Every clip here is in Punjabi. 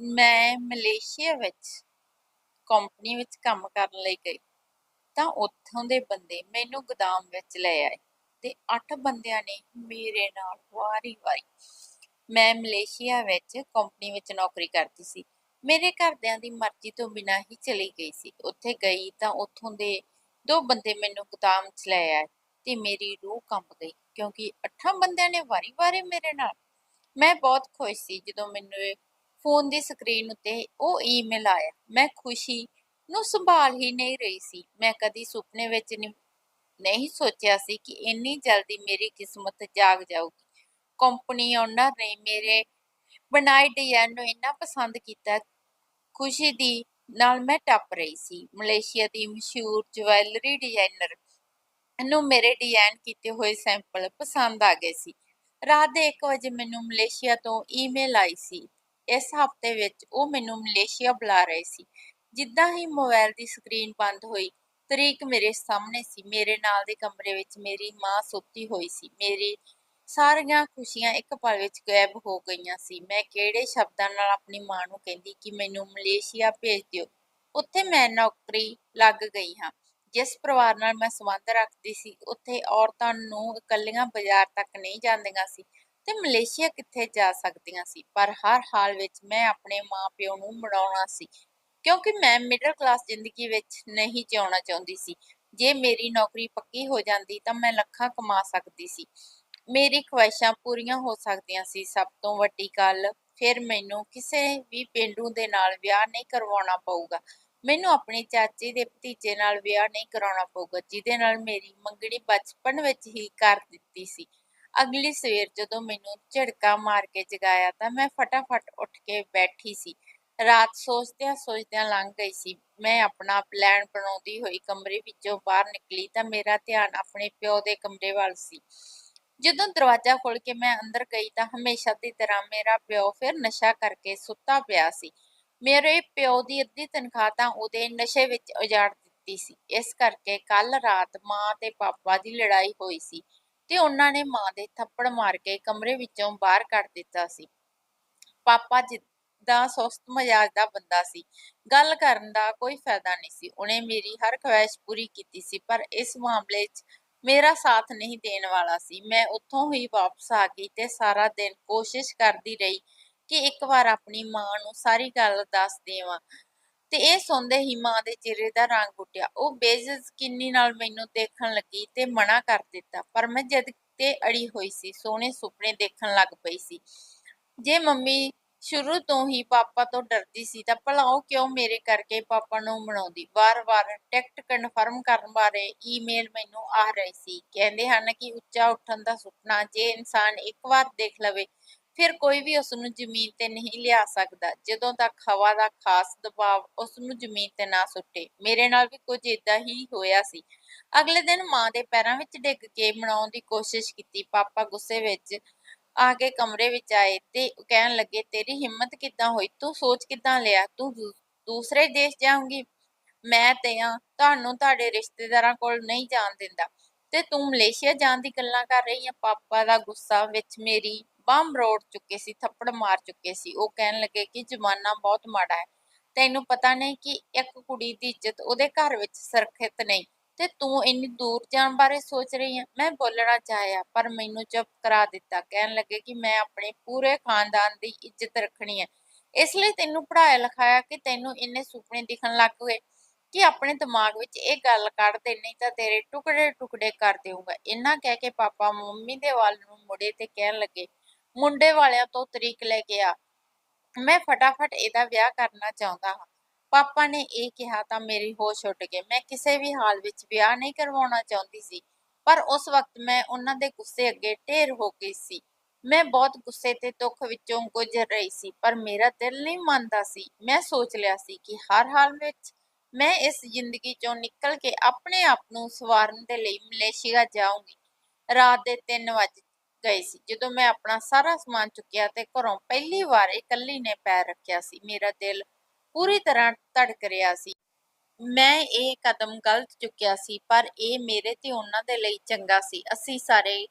ਮੈਂ ਮਲੇਸ਼ੀਆ ਵਿੱਚ ਕੰਪਨੀ ਵਿੱਚ ਕੰਮ ਕਰਨ ਲਈ ਗਈ, ਤਾਂ ਉੱਥੋਂ ਦੇ ਬੰਦੇ ਮੈਨੂੰ ਗੋਦਾਮ ਵਿੱਚ ਲੈ ਆਏ ਤੇ ਅੱਠ ਬੰਦਿਆਂ ਨੇ ਮੇਰੇ ਨਾਲ ਵਾਰੀ-ਵਾਰੀ ਮੈਂ ਮਲੇਸ਼ੀਆ ਵਿੱਚ ਕੰਪਨੀ ਵਿੱਚ ਨੌਕਰੀ ਕਰਦੀ ਸੀ। ਮੇਰੇ ਘਰਦਿਆਂ ਦੀ ਮਰਜ਼ੀ ਤੋਂ ਬਿਨਾਂ ਹੀ ਚਲੀ ਗਈ ਸੀ। ਉੱਥੇ ਗਈ ਤਾਂ ਉੱਥੋਂ ਦੇ ਦੋ ਬੰਦੇ ਮੈਨੂੰ ਗੋਦਾਮ 'ਚ ਲੈ ਆਏ ਤੇ ਮੇਰੀ ਰੂਹ ਕੰਬ ਗਈ ਕਿਉਂਕਿ ਅੱਠਾਂ ਬੰਦਿਆਂ ਨੇ ਵਾਰੀ-ਵਾਰੀ ਮੇਰੇ ਨਾਲ। ਮੈਂ ਬਹੁਤ ਖੁਸ਼ ਸੀ ਜਦੋਂ ਮੈਨੂੰ ਫੋਨ ਦੀ ਸਕਰੀਨ ਉੱਤੇ ਉਹ ਈਮੇਲ ਆਇਆ। ਮੈਂ ਖੁਸ਼ੀ ਨੂੰ ਸੰਭਾਲ ਹੀ ਨਹੀਂ ਰਹੀ ਸੀ। ਮੈਂ ਕਦੀ ਸੁਪਨੇ ਵਿੱਚ ਨਹੀਂ ਸੋਚਿਆ ਸੀ ਕਿ ਇੰਨੀ ਜਲਦੀ ਮੇਰੀ ਕਿਸਮਤ ਜਾਗ ਜਾਊਗੀ। ਕੰਪਨੀ ਓਨਰ ਨੇ ਮੇਰੇ ਬਣਾਏ ਡਿਜ਼ਾਈਨ ਨੂੰ ਇੰਨਾ ਪਸੰਦ ਕੀਤਾ। ਖੁਸ਼ੀ ਦੀ ਨਾਲ ਮੈਂ ਟੱਪ ਰਹੀ ਸੀ। ਮਲੇਸ਼ੀਆ ਦੀ ਮਸ਼ਹੂਰ ਜਵੈਲਰੀ ਡਿਜ਼ਾਈਨਰ ਨੂੰ ਮੇਰੇ ਡਿਜ਼ਾਈਨ ਕੀਤੇ ਹੋਏ ਸੈਂਪਲ ਪਸੰਦ ਆ ਗਏ ਸੀ। ਰਾਤ ਦੇ 1 ਵਜੇ ਮੈਨੂੰ ਮਲੇਸ਼ੀਆ ਤੋਂ ਈਮੇਲ ਆਈ ਸੀ। ਇਸ ਹਫ਼ਤੇ ਵਿੱਚ ਉਹ ਮੈਨੂੰ ਮਲੇਸ਼ੀਆ ਬੁਲਾ ਰਹੇ ਸੀ। ਜਿੱਦਾਂ ਹੀ ਮੋਬਾਈਲ ਦੀ ਸਕਰੀਨ ਬੰਦ ਹੋਈ, ਤਰੀਕ ਮੇਰੇ ਸਾਹਮਣੇ ਸੀ। ਮੇਰੇ ਨਾਲ ਦੇ ਕਮਰੇ ਵਿੱਚ ਮੇਰੀ ਮਾਂ ਸੁੱਤੀ ਹੋਈ ਸੀ। ਮੇਰੀ ਸਾਰੀਆਂ ਖੁਸ਼ੀਆਂ ਇੱਕ ਪਲ ਵਿੱਚ ਗਾਇਬ ਹੋ ਗਈਆਂ ਸੀ। ਮੈਂ ਕਿਹੜੇ ਸ਼ਬਦਾਂ ਨਾਲ ਆਪਣੀ ਮਾਂ ਨੂੰ ਕਹਿੰਦੀ ਕਿ ਮੈਨੂੰ ਮਲੇਸ਼ੀਆ ਭੇਜ ਦਿਓ? ਉੱਥੇ ਮੈਂ ਨੌਕਰੀ ਲੱਗ ਗਈ ਹਾਂ। ਜਿਸ ਪਰਿਵਾਰ ਨਾਲ ਮੈਂ ਸੰਬੰਧ ਰੱਖਦੀ ਸੀ, ਉੱਥੇ ਔਰਤਾਂ ਨੂੰ ਇਕੱਲੀਆਂ ਬਾਜ਼ਾਰ ਤੱਕ ਨਹੀਂ ਜਾਂਦੀਆਂ ਸੀ। ਤੇ ਮਲੇਸ਼ੀਆ ਕਿੱਥੇ ਜਾ ਸਕਦੀਆਂ ਸੀ? ਪਰ ਹਰ ਹਾਲ ਵਿੱਚ ਮੈਂ ਆਪਣੇ ਮਾਪਿਓ ਨੂੰ ਮਨਾਉਣਾ ਸੀ, ਕਿਉਂਕਿ ਮੈਂ ਮਿਡਲ ਕਲਾਸ ਜ਼ਿੰਦਗੀ ਵਿੱਚ ਨਹੀਂ ਜਿਉਣਾ ਚਾਹੁੰਦੀ ਸੀ। ਜੇ ਮੇਰੀ ਨੌਕਰੀ ਪੱਕੀ ਹੋ ਜਾਂਦੀ ਤਾਂ ਮੈਂ ਲੱਖਾਂ ਕਮਾ ਸਕਦੀ ਸੀ। ਮੇਰੀ ਖੁਆਇਸ਼ਾਂ ਪੂਰੀਆਂ ਹੋ ਸਕਦੀਆਂ ਸੀ। ਸਭ ਤੋਂ ਵੱਡੀ ਗੱਲ, ਫਿਰ ਮੈਨੂੰ ਕਿਸੇ ਵੀ ਪਿੰਡੂ ਦੇ ਨਾਲ ਵਿਆਹ ਨਹੀਂ ਕਰਵਾਉਣਾ ਪਊਗਾ। ਮੈਨੂੰ ਆਪਣੇ ਚਾਚੇ ਦੇ ਭਤੀਜੇ ਨਾਲ ਵਿਆਹ ਨਹੀਂ ਕਰਾਉਣਾ ਪਊਗਾ, ਜਿਹਦੇ ਨਾਲ ਮੇਰੀ ਮੰਗਣੀ ਬਚਪਨ ਵਿੱਚ ਹੀ ਕਰ ਦਿੱਤੀ ਸੀ। ਅਗਲੀ ਸਵੇਰ ਜਦੋਂ ਮੈਨੂੰ ਝੜਕਾ ਮਾਰ ਕੇ ਜਗਾਇਆ ਤਾਂ ਮੈਂ ਫਟਾਫਟ ਉੱਠ ਕੇ ਬੈਠੀ ਸੀ। ਰਾਤ ਸੋਚਦਿਆਂ ਸੋਚਦਿਆਂ ਲੰਘ ਗਈ ਸੀ। ਮੈਂ ਆਪਣਾ ਪਲਾਨ ਬਣਾਉਂਦੀ ਹੋਈ ਕਮਰੇ ਵਿੱਚੋਂ ਬਾਹਰ ਨਿਕਲੀ ਤਾਂ ਮੇਰਾ ਧਿਆਨ ਆਪਣੇ ਪਿਓ ਦੇ ਕਮਰੇ ਵੱਲ ਸੀ। ਜਦੋਂ ਦਰਵਾਜ਼ਾ ਖੋਲ ਕੇ ਮੈਂ ਅੰਦਰ ਗਈ ਤਾਂ ਹਮੇਸ਼ਾ ਦੀ ਤਰ੍ਹਾਂ ਮੇਰਾ ਪਿਓ ਫਿਰ ਨਸ਼ਾ ਕਰਕੇ ਸੁੱਤਾ ਪਿਆ ਸੀ। ਮੇਰੇ ਪਿਓ ਦੀ ਅੱਧੀ ਤਨਖਾਹ ਤਾਂ ਉਹਦੇ ਨਸ਼ੇ ਵਿੱਚ ਉਜਾੜ ਦਿੱਤੀ ਸੀ। ਇਸ ਕਰਕੇ ਕੱਲ ਰਾਤ ਮਾਂ ਤੇ ਪਾਪਾ ਦੀ ਲੜਾਈ ਹੋਈ ਸੀ। ਤੇ ਉਹਨਾਂ ਨੇ ਮਾਂ ਦੇ ਥੱਪੜ ਮਾਰ ਕੇ ਕਮਰੇ ਵਿੱਚੋਂ ਬਾਹਰ ਕੱਢ ਦਿੱਤਾ ਸੀ। ਪਾਪਾ ਜਿੱਦਾਂ ਸੁਸਤ ਮਜ਼ਾਜ ਦਾ ਬੰਦਾ ਸੀ, ਗੱਲ ਕਰਨ ਦਾ ਕੋਈ ਫਾਇਦਾ ਨਹੀਂ ਸੀ। ਉਹਨੇ ਮੇਰੀ ਹਰ ਖੁਆਇਸ਼ ਪੂਰੀ ਕੀਤੀ ਸੀ, ਪਰ ਇਸ ਮਾਮਲੇ 'ਚ ਮੇਰਾ ਸਾਥ ਨਹੀਂ ਦੇਣ ਵਾਲਾ ਸੀ। ਮੈਂ ਉੱਥੋਂ ਹੀ ਵਾਪਸ ਆ ਗਈ ਤੇ ਸਾਰਾ ਦਿਨ ਕੋਸ਼ਿਸ਼ ਕਰਦੀ ਰਹੀ ਕਿ ਇੱਕ ਵਾਰ ਆਪਣੀ ਮਾਂ ਨੂੰ ਸਾਰੀ ਗੱਲ ਦੱਸ ਦੇਵਾਂ। ਤੇ ਇਹ ਸੁਣਦੇ ਹੀ ਮਾਂ ਦੇ ਚਿਹਰੇ ਦਾ ਰੰਗ ਉੱਡਿਆ ਉਹ ਬੇਇੱਜ਼ਤੀ ਨਾਲ ਮੈਨੂੰ ਦੇਖਣ ਲੱਗੀ ਤੇ ਮਨਾ ਕਰ ਦਿੱਤਾ, ਪਰ ਮੈਂ ਜਦ ਤੇ ਅੜੀ ਹੋਈ ਸੀ, ਸੋਹਣੇ ਸੁਪਨੇ ਦੇਖਣ ਲੱਗ ਪਈ ਸੀ। ਜੇ ਮੰਮੀ ਸ਼ੁਰੂ ਤੋਂ ਹੀ ਪਾਪਾ ਤੋਂ ਡਰਦੀ ਸੀ ਤਾਂ ਭਲਾ ਉਹ ਕਿਉਂ ਮੇਰੇ ਕਰਕੇ ਪਾਪਾ ਨੂੰ ਮਨਾਉਂਦੀ? ਵਾਰ-ਵਾਰ ਟਿਕਟ ਕਨਫਰਮ ਕਰਨ ਬਾਰੇ ਈਮੇਲ ਮੈਨੂੰ ਆ ਰਹੀ ਸੀ। ਕਹਿੰਦੇ ਹਨ ਕਿ ਉੱਚਾ ਉੱਠਣ ਦਾ ਸੁਪਨਾ, ਜੇ ਇਨਸਾਨ ਇੱਕ ਵਾਰ ਦੇਖ ਲਵੇ ਫਿਰ ਕੋਈ ਵੀ ਉਸ ਨੂੰ ਜ਼ਮੀਨ ਤੇ ਨਹੀਂ ਲਿਆ ਸਕਦਾ। ਜਦੋਂ ਤੱਕ ਹਵਾ ਦਾ ਖਾਸ ਦਬਾਅ ਉਸ ਨੂੰ ਜ਼ਮੀਨ ਤੇ ਨਾ ਸੁੱਟੇ, ਮੇਰੇ ਨਾਲ ਵੀ ਕੁਝ ਇਦਾਂ ਹੀ ਹੋਇਆ ਸੀ। ਅਗਲੇ ਦਿਨ ਮਾਂ ਦੇ ਪੈਰਾਂ ਵਿੱਚ ਡਿੱਗ ਕੇ ਮਨਾਉਣ ਦੀ ਕੋਸ਼ਿਸ਼ ਕੀਤੀ। ਪਾਪਾ ਗੁੱਸੇ ਵਿੱਚ ਆ ਕੇ ਕਮਰੇ ਵਿੱਚ ਆਏ ਤੇ ਕਹਿਣ ਲੱਗੇ, ਤੇਰੀ ਹਿੰਮਤ ਕਿੱਦਾਂ ਹੋਈ? ਤੂੰ ਸੋਚ ਕਿੱਦਾਂ ਲਿਆ? ਤੂੰ ਦੂਸਰੇ ਦੇਸ਼ ਜਾਊਂਗੀ? ਮੈਂ ਤੇ ਆ, ਤੁਹਾਨੂੰ ਤੁਹਾਡੇ ਰਿਸ਼ਤੇਦਾਰਾਂ ਕੋਲ ਨਹੀਂ ਜਾਣ ਦਿੰਦਾ। ਤੇ ਤੂੰ ਮਲੇਸ਼ੀਆ ਜਾਣ ਦੀ ਗੱਲਾਂ ਕਰ ਰਹੀ ਆ? ਪਾਪਾ ਦਾ ਗੁੱਸਾ ਵਿੱਚ ਮੇਰੀ ਬੰਮ ਰੋੜ ਚੁੱਕੇ ਸੀ, ਥੱਪੜ ਮਾਰ ਚੁੱਕੇ ਸੀ। ਉਹ ਕਹਿਣ ਲੱਗੇ ਕਿ ਜ਼ਮਾਨਾ ਬਹੁਤ ਮਾੜਾ ਹੈ। ਤੈਨੂੰ ਪਤਾ ਨਹੀਂ ਕਿ ਇੱਕ ਕੁੜੀ ਦੀ ਇੱਜ਼ਤ ਉਹਦੇ ਘਰ ਵਿੱਚ ਸੁਰੱਖਿਅਤ ਨਹੀਂ। ਤੇ ਤੂੰ ਇੰਨੀ ਦੂਰ ਜਾਣ ਬਾਰੇ ਸੋਚ ਰਹੀ ਹੈ? ਮੈਂ ਬੋਲਣਾ ਚਾਹਿਆ, ਪਰ ਮੈਨੂੰ ਚੁੱਪ ਕਰਾ ਦਿੱਤਾ। ਕਹਿਣ ਲੱਗੇ ਕਿ ਮੈਂ ਆਪਣੇ ਪੂਰੇ ਖਾਨਦਾਨ ਦੀ ਇੱਜ਼ਤ ਰੱਖਣੀ ਹੈ। ਇਸ ਲਈ ਤੈਨੂੰ ਪੜਾਇਆ ਲਿਖਾਇਆ ਕਿ ਤੈਨੂੰ ਇੰਨੇ ਸੁਪਨੇ ਦਿਖਣ ਲੱਗ ਗਏ ਕਿ ਆਪਣੇ ਦਿਮਾਗ ਵਿੱਚ ਇਹ ਗੱਲ ਕੱਢ ਦੇ, ਨਹੀਂ ਤਾਂ ਤੇਰੇ ਟੁਕੜੇ ਟੁਕੜੇ ਕਰ ਦੇਊਗਾ। ਇੰਨਾ ਕਹਿ ਕੇ ਪਾਪਾ ਮੰਮੀ ਦੇ ਵੱਲ ਨੂੰ ਮੁੜੇ ਤੇ ਕਹਿਣ ਲੱਗੇ ਮੁੰਡੇ ਵਾਲਿਆਂ ਤੋਂ ਤਰੀਕ ਲੈ ਗਿਆ ਮੈਂ ਫਟਾਫਟ ਇਹਦਾ ਵਿਆਹ ਕਰਨਾ ਚਾਹੁੰਦਾ ਹਾਂ। ਪਾਪਾ ਨੇ ਇਹ ਕਿਹਾ ਤਾਂ ਮੇਰੀ ਹੋਸ਼ ਉੱਡ ਗਈ। ਮੈਂ ਕਿਸੇ ਵੀ ਹਾਲ ਵਿੱਚ ਵਿਆਹ ਨਹੀਂ ਕਰਵਾਉਣਾ ਚਾਹੁੰਦੀ ਸੀ, ਪਰ ਉਸ ਵਕਤ ਮੈਂ ਉਹਨਾਂ ਦੇ ਗੁੱਸੇ ਅੱਗੇ ਢੇਰ ਹੋ ਗਈ ਸੀ। ਮੈਂ ਬਹੁਤ ਗੁੱਸੇ ਤੇ ਦੁੱਖ ਵਿੱਚੋਂ ਗੁਜ਼ਰ ਰਹੀ ਸੀ, ਪਰ ਮੇਰਾ ਦਿਲ ਨਹੀਂ ਮੰਨਦਾ ਸੀ। ਮੈਂ ਸੋਚ ਲਿਆ ਸੀ ਕਿ ਹਰ ਹਾਲ ਵਿੱਚ ਮੈਂ ਇਸ ਜ਼ਿੰਦਗੀ ਚੋਂ ਨਿਕਲ ਕੇ ਆਪਣੇ ਆਪ ਨੂੰ ਸਵਾਰਨ ਦੇ ਲਈ ਮਲੇਸ਼ੀਆ ਜਾਊਂਗੀ। ਰਾਤ ਦੇ 3 ਵਜੇ ਗਏ ਸੀ। ਜਦੋਂ ਮੈਂ ਆਪਣਾ ਸਾਰਾ ਸਮਾਨ ਚੁੱਕਿਆ ਤੇ ਘਰੋਂ ਪਹਿਲੀ ਵਾਰ ਇਕੱਲੀ ਨੇ ਪੈਰ ਰੱਖਿਆ ਸੀ, ਮੇਰਾ ਦਿਲ ਪੂਰੀ ਤਰ੍ਹਾਂ ਧੜਕ ਰਿਹਾ ਸੀ। ਮੈਂ ਇਹ ਕਦਮ ਗਲਤ ਚੁੱਕਿਆ ਸੀ, ਪਰ ਇਹ ਮੇਰੇ ਤੇ ਉਹਨਾਂ ਦੇ ਲਈ ਚੰਗਾ ਸੀ। ਅਸੀਂ ਸਾਰੇ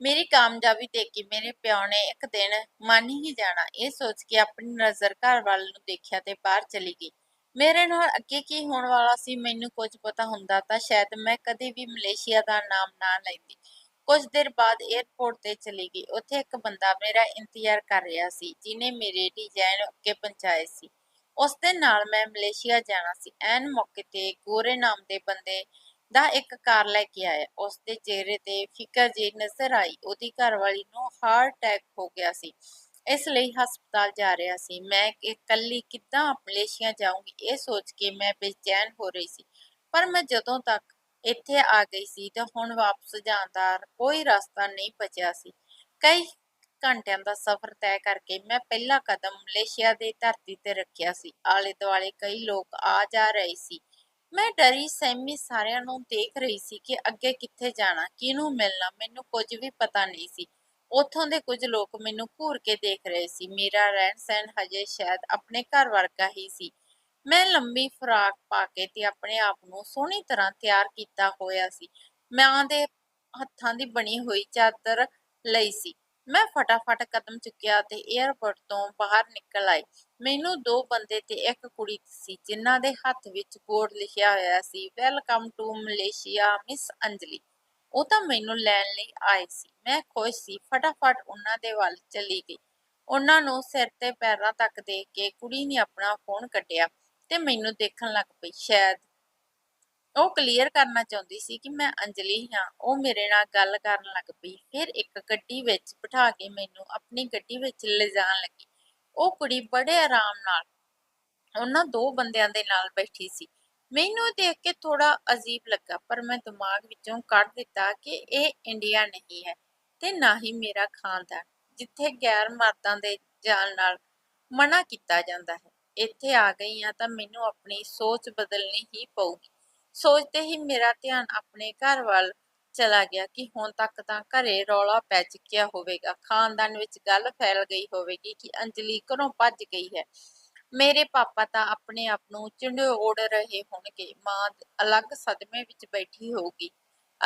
ਮੇਰੀ ਕਾਮਯਾਬੀ ਦੇਖ ਕੇ ਮੇਰੇ ਪਿਓ ਨੇ ਇੱਕ ਦਿਨ ਮੰਨ ਹੀ ਜਾਣਾ। ਇਹ ਸੋਚ ਕੇ ਆਪਣੀ ਨਜ਼ਰ ਘਰ ਵੱਲ ਨੂੰ ਦੇਖਿਆ ਤੇ ਬਾਹਰ ਚਲੀ ਗਈ। ਮੇਰੇ ਨਾਲ ਅੱਗੇ ਕੀ ਹੋਣ ਵਾਲਾ ਸੀ, ਮੈਨੂੰ ਕੁਝ ਪਤਾ ਹੁੰਦਾ ਤਾਂ ਸ਼ਾਇਦ ਮੈਂ ਕਦੇ ਵੀ ਮਲੇਸ਼ੀਆ ਦਾ ਨਾਮ ਨਾ ਲੈਂਦੀ। ਕੁਝ ਦੇਰ ਬਾਅਦ 에ਅਰਪੋਰਟ ਤੇ ਚਲੀ ਗਈ। ਉੱਥੇ ਇੱਕ ਬੰਦਾ ਮੇਰਾ ਇੰਤਜ਼ਾਰ ਕਰ ਰਿਹਾ ਸੀ ਜਿਨੇ ਮੇਰੇ ਡਿਜ਼ਾਈਨ ਅੱਗੇ ਪਹੁੰਚਾਏ ਸੀ। ਉਸ ਦੇ ਨਾਲ ਮੈਂ ਮਲੇਸ਼ੀਆ ਜਾਣਾ ਸੀ। ਐਨ ਮੌਕੇ ਤੇ ਗੋਰੇ ਨਾਮ ਦੇ ਬੰਦੇ ਦਾ ਇੱਕ ਕਾਰ ਲੈ ਕੇ ਆਇਆ। ਉਸ ਦੇ ਚਿਹਰੇ ਤੇ ਫਿਕਰ ਜੀ ਨਜ਼ਰ ਆਈ। ਉਹਦੀ ਘਰਵਾਲੀ ਨੂੰ ਹਾਰਟ ਅਟੈਕ ਹੋ ਗਿਆ ਸੀ। ਇਸ ਲਈ ਹਸਪਤਾਲ ਜਾ ਰਿਹਾ ਸੀ। ਮੈਂ ਇਕੱਲੀ ਕਿੱਦਾਂ ਮਲੇਸ਼ੀਆ ਜਾਊਂਗੀ? ਇਹ ਸੋਚ ਕੇ ਮੈਂ ਬੇਚੈਨ ਹੋ ਰਹੀ ਸੀ। ਪਰ ਮੈਂ ਜਦੋਂ ਤੱਕ ਇੱਥੇ ਆ ਗਈ ਸੀ ਤਾਂ ਹੁਣ ਵਾਪਸ ਜਾਣ ਦਾ ਕੋਈ ਰਸਤਾ ਨਹੀਂ ਬਚਿਆ ਸੀ। ਕਈ ਘੰਟਿਆਂ ਦਾ ਸਫ਼ਰ ਤੈਅ ਕਰਕੇ ਮੈਂ ਪਹਿਲਾ ਕਦਮ ਮਲੇਸ਼ੀਆ ਦੇ ਧਰਤੀ ਤੇ ਰੱਖਿਆ ਸੀ। ਆਲੇ ਦੁਆਲੇ ਕਈ ਲੋਕ ਆ ਜਾ ਰਹੇ ਸੀ। ਮੈਂ ਡਰੀ ਸਹਿਮੀ ਸਾਰਿਆਂ ਨੂੰ ਦੇਖ ਰਹੀ ਸੀ ਕਿ ਅੱਗੇ ਕਿੱਥੇ ਜਾਣਾ, ਕਿਹਨੂੰ ਮਿਲਣਾ, ਮੈਨੂੰ ਕੁਝ ਵੀ ਪਤਾ ਨਹੀਂ ਸੀ। ਉੱਥੋਂ ਦੇ ਕੁਝ ਲੋਕ ਮੈਨੂੰ ਘੂਰ ਕੇ ਦੇਖ ਰਹੇ ਸੀ। ਮੇਰਾ ਰਹਿਣ ਸਹਿਣ ਹਜੇ ਸ਼ਾਇਦ ਆਪਣੇ ਘਰ ਵਰਗਾ ਹੀ ਸੀ। ਮੈਂ ਲੰਬੀ ਫਰਾਕ ਪਾ ਕੇ ਤੇ ਆਪਣੇ ਆਪ ਨੂੰ ਸੋਹਣੀ ਤਰ੍ਹਾਂ ਤਿਆਰ ਕੀਤਾ ਹੋਇਆ ਸੀ। ਮਾਂ ਦੇ ਹੱਥਾਂ ਦੀ ਬਣੀ ਹੋਈ ਚਾਦਰ ਲਈ ਸੀ। ਮੈਂ ਫਟਾਫਟ ਕਦਮ ਚੁੱਕਿਆ ਤੇ 에ਅਰਪੋਰਟ ਤੋਂ ਬਾਹਰ ਨਿਕਲ ਆਈ। ਮੈਨੂੰ ਦੋ ਬੰਦੇ ਤੇ ਇੱਕ ਕੁੜੀ ਸੀ, ਜਿਨ੍ਹਾਂ ਦੇ ਹੱਥ ਵਿੱਚ ਬੋਰਡ ਲਿਖਿਆ ਹੋਇਆ ਸੀ welcome to Malaysia miss Anjali ਉਹ ਤਾਂ ਮੈਨੂੰ ਲੈਣ ਲਈ ਆਏ ਸੀ। ਮੈਂ ਖੁਸ਼ ਸੀ, ਫਟਾਫਟ ਉਹਨਾਂ ਦੇ ਵੱਲ ਚਲੀ ਗਈ। ਉਹਨਾਂ ਨੂੰ ਸਿਰ ਤੇ ਪੈਰਾਂ ਤੱਕ ਦੇਖ ਕੇ ਕੁੜੀ ਨੇ ਆਪਣਾ ਫੋਨ ਕੱਢਿਆ। ਤੇ ਮੈਨੂੰ ਦੇਖਣ ਲੱਗ ਪਈ ਸ਼ਾਇਦ। ਉਹ ਕਲੀਅਰ ਕਰਨਾ ਚਾਹੁੰਦੀ ਸੀ ਕਿ ਮੈਂ ਅੰਜਲੀ ਹਾਂ। ਉਹ ਮੇਰੇ ਨਾਲ ਗੱਲ ਕਰਨ ਲੱਗ ਪਈ। ਫਿਰ ਇੱਕ ਗੱਡੀ ਵਿੱਚ ਬਿਠਾ ਕੇ ਮੈਨੂੰ ਆਪਣੀ ਗੱਡੀ ਵਿੱਚ ਲਿਜਾਣ ਲੱਗੀ। ਉਹ ਕੁੜੀ ਬੜੇ ਆਰਾਮ ਨਾਲ ਉਹਨਾਂ ਦੋ ਬੰਦਿਆਂ ਦੇ ਨਾਲ ਬੈਠੀ ਸੀ। ਮੈਨੂੰ ਦੇਖ ਕੇ ਥੋੜਾ ਅਜੀਬ ਲੱਗਾ, ਪਰ ਮੈਂ ਦਿਮਾਗ ਵਿੱਚੋਂ ਕੱਢ ਦਿੱਤਾ ਕਿ ਇਹ ਇੰਡੀਆ ਨਹੀਂ ਹੈ ਤੇ ਨਾ ਹੀ ਮੇਰਾ ਖਾਨਦਾਨ, ਜਿੱਥੇ ਗੈਰ ਮਰਦਾਂ ਦੇ ਜਾਣ ਨਾਲ ਮਨਾ ਕੀਤਾ ਜਾਂਦਾ ਹੈ। ਇੱਥੇ ਆ ਗਈ ਆ ਤਾਂ ਮੈਨੂੰ ਆਪਣੀ ਸੋਚ ਬਦਲਣੀ ਹੀ ਪਊਗੀ। ਸੋਚਦੇ ਹੀ ਮੇਰਾ ਧਿਆਨ ਆਪਣੇ ਘਰ ਵੱਲ ਚਲਾ ਗਿਆ ਕਿ ਹੁਣ ਤੱਕ ਤਾਂ ਘਰੇ ਰੌਲਾ ਪੈ ਚੁੱਕਿਆ ਹੋਵੇਗਾ। ਖਾਨਦਾਨ ਵਿੱਚ ਗੱਲ ਫੈਲ ਗਈ ਹੋਵੇਗੀ ਕਿ ਅੰਜਲੀ ਘਰੋਂ ਭੱਜ ਗਈ ਹੈ। ਮੇਰੇ ਪਾਪਾ ਤਾਂ ਆਪਣੇ ਆਪ ਨੂੰ ਝੰਡੋੜ ਰਹੇ ਹੋਣਗੇ। ਮਾਂ ਅਲੱਗ ਸਦਮੇ ਵਿੱਚ ਬੈਠੀ ਹੋਊਗੀ।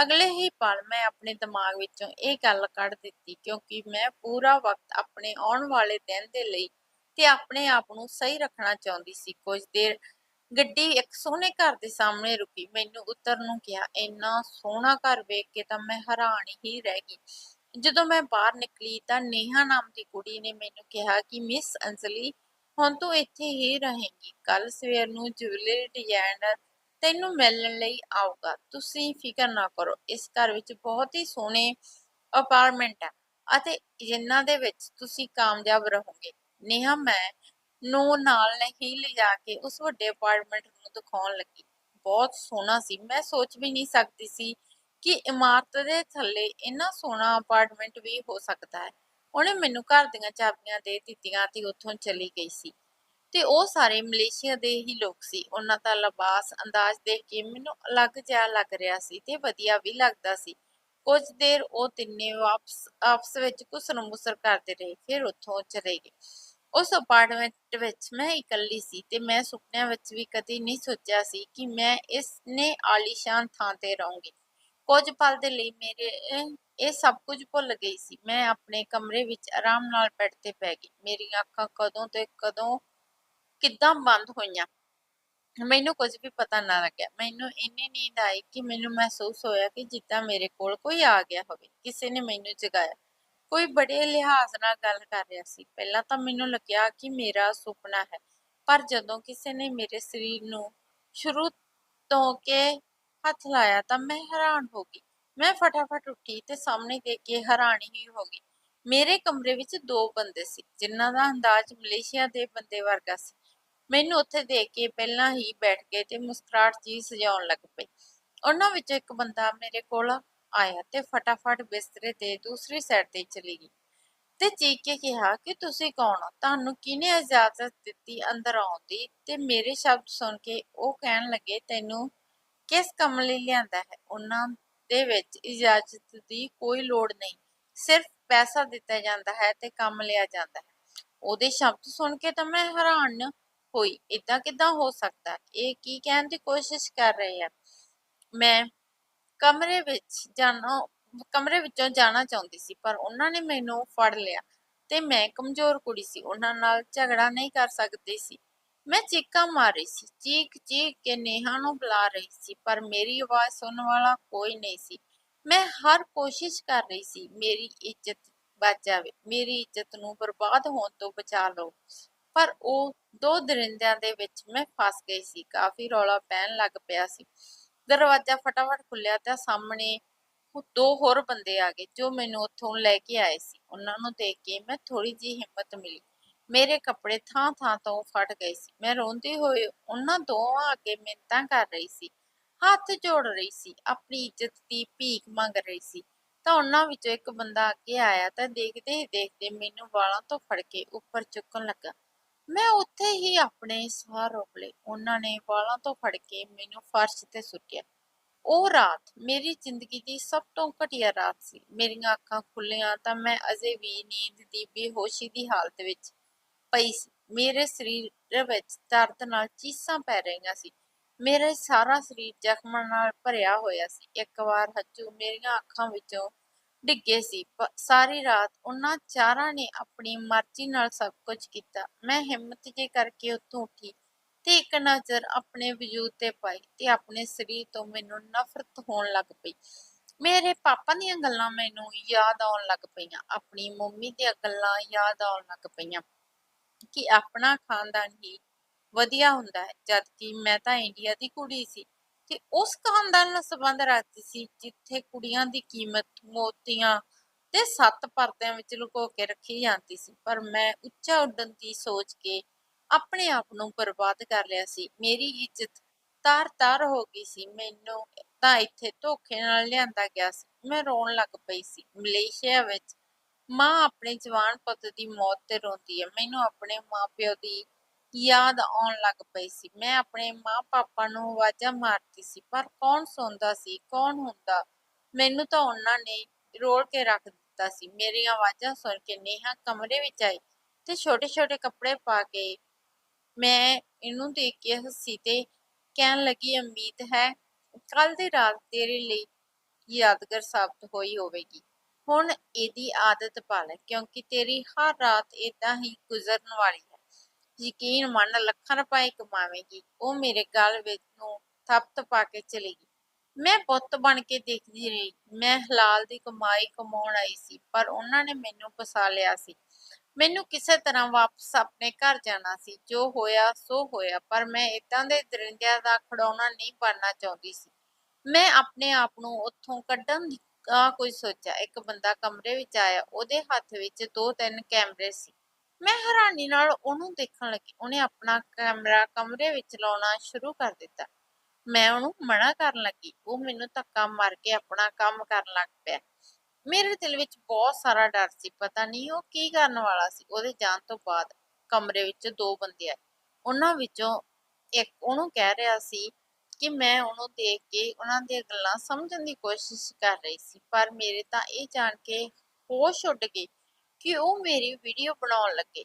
ਅਗਲੇ ਹੀ ਪਲ ਮੈਂ ਆਪਣੇ ਦਿਮਾਗ ਵਿੱਚੋਂ ਇਹ ਗੱਲ ਕੱਢ ਦਿੱਤੀ ਕਿਉਂਕਿ ਮੈਂ ਪੂਰਾ ਵਕਤ ਆਪਣੇ ਆਉਣ ਵਾਲੇ ਦਿਨ ਦੇ ਲਈ ਤੇ ਆਪਣੇ ਆਪ ਨੂੰ ਸਹੀ ਰੱਖਣਾ ਚਾਹੁੰਦੀ ਸੀ। ਕੁਝ ਦੇਰ ਗੱਡੀ ਇੱਕ ਸੋਹਣੇ ਘਰ ਦੇ ਸਾਹਮਣੇ ਰੁਕੀ। ਮੈਨੂੰ ਉਤਰਨ ਨੂੰ ਕਿਹਾ, ਇੰਨਾ ਸੋਹਣਾ ਘਰ ਵੇਖ ਕੇ ਤਾਂ ਮੈਂ ਹੈਰਾਨ ਹੀ ਰਹਿ ਗਈ। ਜਦੋਂ ਮੈਂ ਬਾਹਰ ਨਿਕਲੀ ਤਾਂ ਨੇਹਾ ਨਾਮ ਦੀ ਕੁੜੀ ਨੇ ਮੈਨੂੰ ਕਿਹਾ ਕਿ, ਮਿਸ ਅੰਜਲੀ, ਹੁਣ ਤੂੰ ਇੱਥੇ ਹੀ ਰਹੇਂਗੀ। ਕੱਲ ਸਵੇਰ ਨੂੰ ਜੁਐਲਰੀ ਡਿਜ਼ਾਈਨਰ ਤੈਨੂੰ ਮਿਲਣ ਲਈ ਆਊਗਾ। ਤੁਸੀਂ ਫਿਕਰ ਨਾ ਕਰੋ, ਇਸ ਘਰ ਵਿੱਚ ਬਹੁਤ ਹੀ ਸੋਹਣੇ ਅਪਾਰਟਮੈਂਟ ਹੈ ਅਤੇ ਜਿਨ੍ਹਾਂ ਦੇ ਵਿੱਚ ਤੁਸੀਂ ਕਾਮਯਾਬ ਰਹੋਗੇ। ਨੇਹਾ ਮੈਂ ਨੂੰ ਨਾਲ ਨਹੀਂ ਲਿਜਾ ਕੇ ਉਸ ਵੱਡੇ ਅਪਾਰਟਮੈਂਟ ਨੂੰ ਦਿਖਾਉਣ ਲੱਗੀ। ਬਹੁਤ ਸੋਹਣਾ ਸੀ। ਮੈਂ ਸੋਚ ਵੀ ਨਹੀਂ ਸਕਦੀ ਸੀ ਕਿ ਇਮਾਰਤ ਦੇ ਥੱਲੇ ਇੰਨਾ ਸੋਹਣਾ ਅਪਾਰਟਮੈਂਟ ਵੀ ਹੋ ਸਕਦਾ ਹੈ। ਉਹਨੇ ਮੈਨੂੰ ਘਰ ਦੀਆਂ ਚਾਬੀਆਂ ਦੇ ਦਿੱਤੀਆਂ ਤੇ ਉੱਥੋਂ ਚਲੀ ਗਈ ਸੀ। ਤੇ ਉਹ ਸਾਰੇ ਮਲੇਸ਼ੀਆ ਦੇ ਹੀ ਲੋਕ ਸੀ। ਉਹਨਾਂ ਦਾ ਲਿਬਾਸ ਅੰਦਾਜ਼ ਦੇਖ ਕੇ ਮੈਨੂੰ ਅਲੱਗ ਜਿਹਾ ਲੱਗ ਰਿਹਾ ਸੀ ਤੇ ਵਧੀਆ ਵੀ ਲੱਗਦਾ ਸੀ। ਕੁਝ ਦੇਰ ਉਹ ਤਿੰਨੇ ਵਾਪਸ, ਆਪਸ ਵਿੱਚ ਘੁਸਰ-ਮੁਸਰ ਕਰਦੇ ਰਹੇ, ਫਿਰ ਉੱਥੋਂ ਚਲੇ ਗਏ। ਉਸ ਅਪਾਰਟਮੈਂਟ ਵਿੱਚ ਮੈਂ ਇਕੱਲੀ ਸੀ ਤੇ ਮੈਂ ਸੁਪਨਿਆਂ ਵਿੱਚ ਵੀ ਕਦੀ ਨਹੀਂ ਸੋਚਿਆ ਸੀ ਕਿ ਮੈਂ ਇਸ ਨੇ ਆਲੀਸ਼ਾਨ ਥਾਂ ਤੇ ਰਹੂੰਗੀ। ਕੁਝ ਪਲ ਦੇ ਲਈ ਮੇਰੇ, ਇਹ ਸਭ ਕੁਝ ਭੁੱਲ ਗਈ ਸੀ। ਮੈਂ ਆਪਣੇ ਕਮਰੇ ਵਿੱਚ ਆਰਾਮ ਨਾਲ ਬੈੱਡ ਤੇ ਪੈ ਗਈ। ਮੇਰੀਆਂ ਅੱਖਾਂ ਕਦੋਂ ਤੇ ਕਦੋਂ ਕਿੱਦਾਂ ਬੰਦ ਹੋਈਆਂ। ਮੈਨੂੰ ਕੁਝ ਵੀ ਪਤਾ ਨਾ ਲੱਗਿਆ। ਮੈਨੂੰ ਇੰਨੀ ਨੀਂਦ ਆਈ ਕਿ ਮੈਨੂੰ ਮਹਿਸੂਸ ਹੋਇਆ ਕਿ ਜਿੱਦਾਂ ਮੇਰੇ ਕੋਲ ਕੋਈ ਆ ਗਿਆ ਹੋਵੇ। ਕਿਸੇ ਨੇ ਮੈਨੂੰ ਜਗਾਇਆ। ਕੋਈ ਬੜੇ ਲਿਹਾਜ਼ ਨਾਲ ਗੱਲ ਕਰ ਰਿਹਾ ਸੀ। ਪਹਿਲਾਂ ਤਾਂ ਮੈਨੂੰ ਲੱਗਿਆ ਕਿ ਮੇਰਾ ਸੁਪਨਾ ਹੈ, ਪਰ ਜਦੋਂ ਕਿਸੇ ਨੇ ਮੇਰੇ ਸਰੀਰ ਨੂੰ ਸ਼ੁਰੂ ਤੋਂ ਕੇ ਹੱਥ ਲਾਇਆ ਤਾਂ ਮੈਂ ਹੈਰਾਨ ਹੋ ਗਈ। ਮੈਂ ਫਟਾਫਟ ਉੱਠੀ ਤੇ ਸਾਹਮਣੇ ਦੇਖ ਕੇ ਹੈਰਾਨ ਹੀ ਹੋ ਗਈ। ਮੇਰੇ ਕਮਰੇ ਵਿੱਚ ਦੋ ਬੰਦੇ ਸੀ, ਜਿਨ੍ਹਾਂ ਦਾ ਅੰਦਾਜ਼ ਮਲੇਸ਼ੀਆ ਦੇ ਬੰਦੇ ਵਰਗਾ ਸੀ। ਮੈਨੂੰ ਉੱਥੇ ਦੇਖ ਕੇ ਪਹਿਲਾਂ ਹੀ ਬੈਠ ਗਏ ਤੇ ਮੁਸਕਰਾਹਟ ਜੀ ਸਜਾਉਣ ਲੱਗ ਪਈ। ਉਹਨਾਂ ਵਿੱਚੋਂ ਇੱਕ ਬੰਦਾ ਮੇਰੇ ਕੋਲ ਆਇਆ ਤੇ ਫਟਾਫਟ ਬਿਸਤਰੇ ਤੇ ਦੂਸਰੀ ਸਾਈਡ ਤੇ ਚਲੀ ਗਈ। ਤੇ ਚੀਕ ਕੇ ਕਿਹਾ ਕਿ ਤੁਸੀਂ ਕੌਣ ਹੋ? ਤੁਹਾਨੂੰ ਕਿਹਨੇ ਇਜਾਜ਼ਤ ਦਿੱਤੀ ਅੰਦਰ ਆਉਣ ਦੀ? ਤੇ ਮੇਰੇ ਸ਼ਬਦ ਸੁਣ ਕੇ ਉਹ ਕਹਿਣ ਲੱਗੇ, ਤੈਨੂੰ ਕਿਸ ਕੰਮ ਲਈ ਲਿਆਂਦਾ ਹੈ? ਉਹਨਾਂ ਦੇ ਵਿੱਚ ਇਜਾਜ਼ਤ ਦੀ ਕੋਈ ਲੋੜ ਨਹੀਂ। ਸਿਰਫ ਪੈਸਾ ਦਿੱਤਾ ਜਾਂਦਾ ਹੈ ਤੇ ਕੰਮ ਲਿਆ ਜਾਂਦਾ ਹੈ। ਉਹਦੇ ਸ਼ਬਦ ਸੁਣ ਕੇ ਤਾਂ ਮੈਂ ਹੈਰਾਨ ਹੋਈ। ਇਦਾਂ ਕਿਦਾਂ ਹੋ ਸਕਦਾ? ਇਹ ਕੀ ਕਹਿਣ ਦੀ ਕੋਸ਼ਿਸ਼ ਕਰ ਰਹੇ ਆ? ਮੈਂ ਕਮਰੇ ਵਿੱਚ ਜਾਣਾ, ਕਮਰੇ ਵਿੱਚੋਂ ਜਾਣਾ ਚਾਹੁੰਦੀ ਸੀ, ਪਰ ਉਹਨਾਂ ਨੇ ਮੈਨੂੰ ਫੜ ਲਿਆ ਤੇ ਮੈਂ ਕਮਜ਼ੋਰ ਕੁੜੀ ਸੀ, ਉਹਨਾਂ ਨਾਲ ਝਗੜਾ ਨਹੀਂ ਕਰ ਸਕਦੀ ਸੀ। ਮੈਂ ਚੀਕਾਂ ਮਾਰ ਰਹੀ ਸੀ, ਚੀਕ ਚੀਕ ਕੇ ਨੇਹਾ ਨੂੰ ਬੁਲਾ ਰਹੀ ਸੀ, ਪਰ ਮੇਰੀ ਆਵਾਜ਼ ਸੁਣਨ ਵਾਲਾ ਕੋਈ ਨਹੀਂ ਸੀ। ਮੈਂ ਹਰ ਕੋਸ਼ਿਸ਼ ਕਰ ਰਹੀ ਸੀ, ਮੇਰੀ ਇੱਜ਼ਤ ਬਚ ਜਾਵੇ, ਮੇਰੀ ਇੱਜ਼ਤ ਨੂੰ ਬਰਬਾਦ ਹੋਣ ਤੋਂ ਬਚਾ ਲਓ। ਪਰ ਉਹ ਦੋ ਦਰਿੰਦਿਆਂ ਦੇ ਵਿੱਚ ਮੈਂ ਫਸ ਗਈ ਸੀ, ਕਾਫੀ ਰੌਲਾ ਪੈਣ ਲੱਗ ਪਿਆ ਸੀ। ਦਰਵਾਜ਼ਾ ਫਟਾਫਟ ਖੁੱਲਿਆ ਤਾਂ ਸਾਹਮਣੇ ਦੋ ਹੋਰ ਬੰਦੇ ਆ ਗਏ ਜੋ ਮੈਨੂੰ ਉੱਥੋਂ ਲੈ ਕੇ ਆਏ ਸੀ। ਉਹਨਾਂ ਨੂੰ ਦੇਖ ਕੇ ਮੈਂ ਥੋੜੀ ਜਿਹੀ ਹਿੰਮਤ ਮਿਲੀ। ਮੇਰੇ ਕੱਪੜੇ ਥਾਂ ਥਾਂ ਤੋਂ ਫਟ ਗਏ ਸੀ। ਮੈਂ ਰੋਂਦੀ ਹੋਈ ਉਹਨਾਂ ਦੋਵਾਂ ਅੱਗੇ ਮਿੰਤਾਂ ਕਰ ਰਹੀ ਸੀ। ਹੱਥ ਜੋੜ ਰਹੀ ਸੀ, ਆਪਣੀ ਇੱਜ਼ਤ ਦੀ ਭੀਖ ਮੰਗ ਰਹੀ ਸੀ। ਤਾਂ ਉਹਨਾਂ ਵਿੱਚੋਂ ਇੱਕ ਬੰਦਾ ਅੱਗੇ ਆਇਆ ਤਾਂ ਦੇਖਦੇ ਹੀ ਦੇਖਦੇ ਮੈਨੂੰ ਵਾਲਾਂ ਤੋਂ ਫੜ ਕੇ ਉੱਪਰ ਚੁੱਕਣ ਲੱਗਾ। ਮੈਂ ਉੱਥੇ ਹੀ ਆਪਣੇ ਸਾਹ ਰੋਕ ਲਏ। ਉਹਨਾਂ ਨੇ ਵਾਲਾਂ ਤੋਂ ਫੜ ਕੇ ਮੈਨੂੰ ਫਰਸ਼ ਤੇ ਸੁੱਟਿਆ। ਉਹ ਰਾਤ ਮੇਰੀ ਜ਼ਿੰਦਗੀ ਦੀ ਸਭ ਤੋਂ ਘਟੀਆ ਰਾਤ ਸੀ। ਮੇਰੀਆਂ ਅੱਖਾਂ ਖੁੱਲੀਆਂ ਤਾਂ ਮੈਂ ਅਜੇ ਵੀ ਨੀਂਦ ਦੀ ਬੇਹੋਸ਼ੀ ਦੀ ਹਾਲਤ ਵਿੱਚ ਪਈ ਸੀ। ਮੇਰੇ ਸਰੀਰ ਵਿੱਚ ਦਰਦ ਨਾਲ ਚੀਸਾਂ ਪੈ ਰਹੀਆਂ ਸੀ। ਮੇਰਾ ਸਾਰਾ ਸਰੀਰ ਜ਼ਖਮਾਂ ਨਾਲ ਭਰਿਆ ਹੋਇਆ ਸੀ। ਇੱਕ ਵਾਰ ਹੱਜੂ ਮੇਰੀਆਂ ਅੱਖਾਂ ਵਿੱਚੋਂ ਡਿੱਗੇ ਸੀ। ਸਾਰੀ ਰਾਤ ਉਹਨਾਂ ਚਾਰਾਂ ਨੇ ਆਪਣੀ ਮਰਜ਼ੀ ਨਾਲ ਸਭ ਕੁਝ ਕੀਤਾ। ਮੈਂ ਹਿੰਮਤ ਜੇ ਕਰਕੇ ਉੱਥੋਂ ਉੱਠੀ ਤੇ ਇੱਕ ਨਜ਼ਰ ਆਪਣੇ ਵਜੂਦ ਤੇ ਪਾਈ ਤੇ ਆਪਣੇ ਸਰੀਰ ਤੋਂ ਮੈਨੂੰ ਨਫ਼ਰਤ ਹੋਣ ਲੱਗ ਪਈ। ਮੇਰੇ ਪਾਪਾ ਦੀਆਂ ਗੱਲਾਂ ਮੈਨੂੰ ਯਾਦ ਆਉਣ ਲੱਗ ਪਈਆਂ। ਆਪਣੀ ਮੰਮੀ ਦੀਆਂ ਗੱਲਾਂ ਯਾਦ ਆਉਣ ਲੱਗ ਪਈਆਂ ਕਿ ਆਪਣਾ ਖਾਨਦਾਨ ਹੀ ਵਧੀਆ ਹੁੰਦਾ ਹੈ ਜਦ ਕਿ ਮੈਂ ਤਾਂ ਇੰਡੀਆ ਦੀ ਕੁੜੀ ਸੀ। ਤੇ ਉਸ ਖਾਨਦਾਨ ਨਾਲ ਸੰਬੰਧ ਰੱਖਦੀ ਸੀ ਜਿੱਥੇ ਕੁੜੀਆਂ ਦੀ ਕੀਮਤ ਮੋਤੀਆਂ ਤੇ ਸੱਤ ਪਰਦਿਆਂ ਵਿੱਚ ਲੁਕੋ ਕੇ ਰੱਖੀ ਜਾਂਦੀ ਸੀ। ਪਰ ਮੈਂ ਉੱਚਾ ਉੱਡਣ ਦੀ ਸੋਚ ਕੇ ਆਪਣੇ ਆਪ ਨੂੰ ਬਰਬਾਦ ਕਰ ਲਿਆ ਸੀ। ਮੇਰੀ ਇੱਜ਼ਤ ਤਾਰ-ਤਾਰ ਹੋ ਗਈ ਸੀ। ਮੈਨੂੰ ਤਾਂ ਇੱਥੇ ਧੋਖੇ ਨਾਲ ਲਿਆਂਦਾ ਗਿਆ ਸੀ। ਮੈਂ ਰੋਣ ਲੱਗ ਪਈ ਸੀ। ਮਲੇਸ਼ੀਆ ਵਿੱਚ ਮਾਂ ਆਪਣੇ ਜਵਾਨ ਪੁੱਤ ਦੀ ਮੌਤ ਤੇ ਰੋਂਦੀ ਹੈ। ਮੈਨੂੰ ਆਪਣੇ ਮਾਪਿਓ ਦੀ ਯਾਦ ਆਉਣ ਲੱਗ ਪਈ ਸੀ। ਮੈਂ ਆਪਣੇ ਮਾਂ ਪਾਪਾ ਨੂੰ ਆਵਾਜ਼ਾਂ ਮਾਰਦੀ ਸੀ, ਪਰ ਕੌਣ ਸੁਣਦਾ ਸੀ? ਕੌਣ ਹੁੰਦਾ? ਮੈਨੂੰ ਤਾਂ ਉਹਨਾਂ ਨੇ ਰੋਲ ਕੇ ਰੱਖ ਦਿੱਤਾ ਸੀ। ਮੇਰੀਆਂ ਆਵਾਜ਼ਾਂ ਸੁਣ ਕੇ ਨੇਹਾ ਕਮਰੇ ਵਿੱਚ ਆਈ ਤੇ ਛੋਟੇ ਛੋਟੇ ਕੱਪੜੇ ਪਾ ਕੇ ਮੈਂ ਇਹਨੂੰ ਦੇਖ ਕੇ ਹੱਸੀ ਤੇ ਕਹਿਣ ਲੱਗੀ, ਉਮੀਦ ਹੈ ਕੱਲ ਦੀ ਰਾਤ ਤੇਰੇ ਲਈ ਯਾਦਗਾਰ ਸਾਬਤ ਹੋਈ ਹੋਵੇਗੀ। ਹੁਣ ਇਹਦੀ ਆਦਤ ਪਾ ਲੈ, ਕਿਉਂਕਿ ਤੇਰੀ ਹਰ ਰਾਤ ਇਦਾਂ ਹੀ ਗੁਜ਼ਰਨ ਵਾਲੀ ਯਕੀਨ ਮੰਨ ਲੱਖਾਂ ਰੁਪਏ ਕਮਾਵੇਂਗੀ। ਉਹ ਮੇਰੇ ਗਲ ਵਿੱਚ ਨੂੰ ਥੱਪਤ ਪਾ ਕੇ ਚਲੀ ਗਈ। ਮੈਂ ਪੁੱਤ ਬਣ ਕੇ ਦੇਖਦੀ ਰਹੀ। ਮੈਂ ਹਲਾਲ ਦੀ ਕਮਾਈ ਕਮਾਉਣ ਆਈ ਸੀ, ਪਰ ਉਹਨਾਂ ਨੇ ਮੈਨੂੰ ਫਸਾ ਲਿਆ ਸੀ। ਮੈਨੂੰ ਕਿਸੇ ਤਰ੍ਹਾਂ ਵਾਪਸ ਆਪਣੇ ਘਰ ਜਾਣਾ ਸੀ। ਜੋ ਹੋਇਆ, ਸੋ ਹੋਇਆ, ਪਰ ਮੈਂ ਇਦਾਂ ਦੇ ਦਰਿੰਦਿਆਂ ਦਾ ਖੜਾਉਣਾ ਨਹੀਂ ਬਣਨਾ ਚਾਹੁੰਦੀ ਸੀ। ਮੈਂ ਆਪਣੇ ਆਪ ਨੂੰ ਉੱਥੋਂ ਕੱਢਣ ਦੀ ਆ ਕੁਝ ਸੋਚਿਆ। ਇੱਕ ਬੰਦਾ ਕਮਰੇ ਵਿੱਚ ਆਇਆ। ਉਹਦੇ ਹੱਥ ਵਿੱਚ ਦੋ ਤਿੰਨ ਕੈਮਰੇ ਸੀ। ਮੈਂ ਹੈਰਾਨੀ ਨਾਲ ਉਹਨੂੰ ਦੇਖਣ ਲੱਗੀ। ਉਹਨੇ ਆਪਣਾ ਕੈਮਰਾ ਕਮਰੇ ਵਿੱਚ ਲਾਉਣਾ ਸ਼ੁਰੂ ਕਰ ਦਿੱਤਾ। ਮੈਂ ਉਹਨੂੰ ਮਨਾ ਕਰਨ ਲੱਗੀ। ਉਹ ਮੈਨੂੰ ਧੱਕਾ ਮਾਰ ਕੇ ਆਪਣਾ ਕੰਮ ਕਰਨ ਲੱਗ ਪਿਆ। ਮੇਰੇ ਦਿਲ ਵਿੱਚ ਬਹੁਤ ਸਾਰਾ ਡਰ ਸੀ। ਪਤਾ ਨਹੀਂ ਉਹ ਕੀ ਕਰਨ ਵਾਲਾ ਸੀ। ਉਹਦੇ ਜਾਣ ਤੋਂ ਬਾਅਦ ਕਮਰੇ ਵਿੱਚ ਦੋ ਬੰਦੇ ਆਏ। ਉਹਨਾਂ ਵਿੱਚੋਂ ਇੱਕ ਉਹਨੂੰ ਕਹਿ ਰਿਹਾ ਸੀ ਕਿ ਮੈਂ ਉਹਨੂੰ ਦੇਖ ਕੇ ਉਹਨਾਂ ਦੀਆਂ ਗੱਲਾਂ ਸਮਝਣ ਦੀ ਕੋਸ਼ਿਸ਼ ਕਰ ਰਹੀ ਸੀ। ਪਰ ਮੇਰੇ ਤਾਂ ਇਹ ਜਾਣ ਕੇ ਹੋਸ਼ ਉੱਡ ਗਈ ਕਿ ਉਹ ਮੇਰੀ ਵੀਡੀਓ ਬਣਾਉਣ ਲੱਗੇ?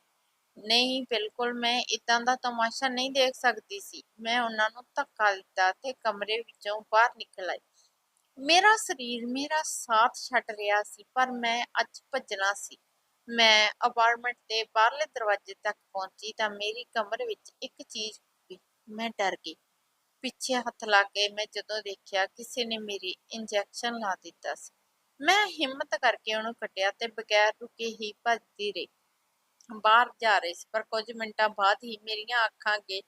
ਨਹੀਂ, ਬਿਲਕੁਲ ਮੈਂ ਇਦਾਂ ਦਾ ਤਮਾਸ਼ਾ ਨਹੀਂ ਦੇਖ ਸਕਦੀ ਸੀ। ਮੈਂ ਉਹਨਾਂ ਨੂੰ ਧੱਕਾ ਦਿੱਤਾ ਤੇ ਕਮਰੇ ਵਿੱਚੋਂ ਬਾਹਰ ਨਿਕਲ ਆਈ। ਮੇਰਾ ਸਰੀਰ, ਮੇਰਾ ਸਾਥ ਛੱਡ ਰਿਹਾ ਸੀ, ਪਰ ਮੈਂ ਅੱਜ ਭੱਜਣਾ ਸੀ। ਮੈਂ ਅਪਾਰਟਮੈਂਟ ਦੇ ਬਾਹਰਲੇ ਦਰਵਾਜ਼ੇ ਤੱਕ ਪਹੁੰਚੀ ਤਾਂ ਮੇਰੀ ਕਮਰ ਵਿੱਚ ਇੱਕ ਚੀਜ਼ ਖੁੱਭੀ ਮੈਂ ਡਰ ਗਈ। ਪਿੱਛੇ ਹੱਥ ਲਾ ਕੇ ਮੈਂ ਜਦੋਂ ਦੇਖਿਆ, ਕਿਸੇ ਨੇ ਮੇਰੀ ਇੰਜੈਕਸ਼ਨ ਲਾ ਦਿੱਤਾ ਸੀ। ਮੈਂ ਹਿੰਮਤ ਕਰਕੇ ਉਹਨੂੰ ਕੱਟਿਆ ਤੇ ਬਗੈਰ ਰੁਕੇ ਹੀ ਭੱਜਦੀ ਰਹੀ। ਬਾਹਰ ਜਾ ਰਹੀ ਸੀ, ਪਰ ਕੁਝ ਮਿੰਟਾਂ ਬਾਅਦ ਹੀ ਮੇਰੀਆਂ ਅੱਖਾਂ ਅੱਗੇ